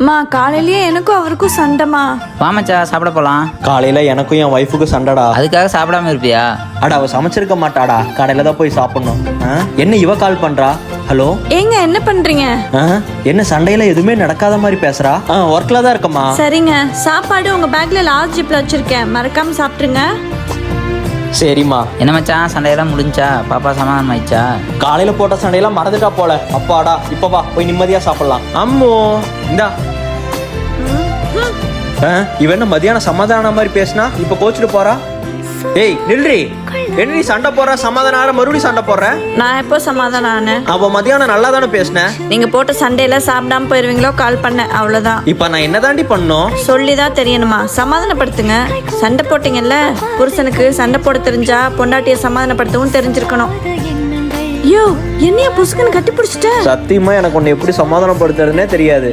அம்மா காலையிலயே எனக்கும் அவருக்கும் சண்டைமா வா மச்சான் சாப்பிட போலாம். காலையில எனக்கும் என் ஒய்ஃபுக்கும் சண்டைடா. அதுக்காக சாப்பிடாம இருப்பியா? அட அவ சமைச்சிருக்க மாட்டாடா. கடையில தான் போய் சாப்பிடணும். ஆ? என்ன இவ கால் பண்றா? ஹலோ ஏங்க என்ன பண்றீங்க? ஆ? என்ன சண்டையில எதுவுமே நடக்காத மாதிரி பேசுறா? ஒர்க்ல தான் இருக்கம்மா. சரிங்க. சாப்பாடு உங்க பேக்ல லார்ஜ் ஜிப்ல வச்சிருக்கேன். மறக்காம சாப்பிட்டுருங்க. சரிம்மா. என்ன மச்சான் சண்டையெல்லாம் முடிஞ்சா? பாப்பா சமாதானம் ஆயிடுச்சா? காலையில போட்ட சண்டையெல்லாம் மறந்துட்டா போல. அப்பாடா இப்ப வா போய் நிம்மதியா சாப்பிடலாம். அம்மோ இந்தா. ஆ, இவ என்ன மதியானம் சமாதானம் மாதிரி பேசினா? இப்ப கோச்சிட்டு போறா? ஏய் நில்றி. என்ன நீ சண்டை போடுற? சமாதானம் ஆற மறுபடியும் சண்டை போடுற? நான் எப்போ சமாதானம் ஆனேன்? அவ மதியானம் நல்லா தானே பேசின? நீங்க போட்ட சண்டையில சாப்பிடாம போயிருவீங்களோ கால் பண்ணேன் அவ்வளவுதான். இப்ப நான் என்னதாண்டி பண்ணோம்? சொல்லி தான் தெரியணுமா? சமாதானப்படுத்துங்க. சண்டை போட்டீங்கல்ல? புருஷனுக்கு சண்டை போட தெரிஞ்சா பொண்டாட்டிய சமாதானப்படுத்தவும் தெரிஞ்சிருக்கணும். ஐயோ என்னைய புசுக்குன்னு கட்டி பிடிச்சிட்ட? சத்தியமா எனக்கு உன்னை எப்படி சமாதானப்படுத்துறதுனே தெரியாது.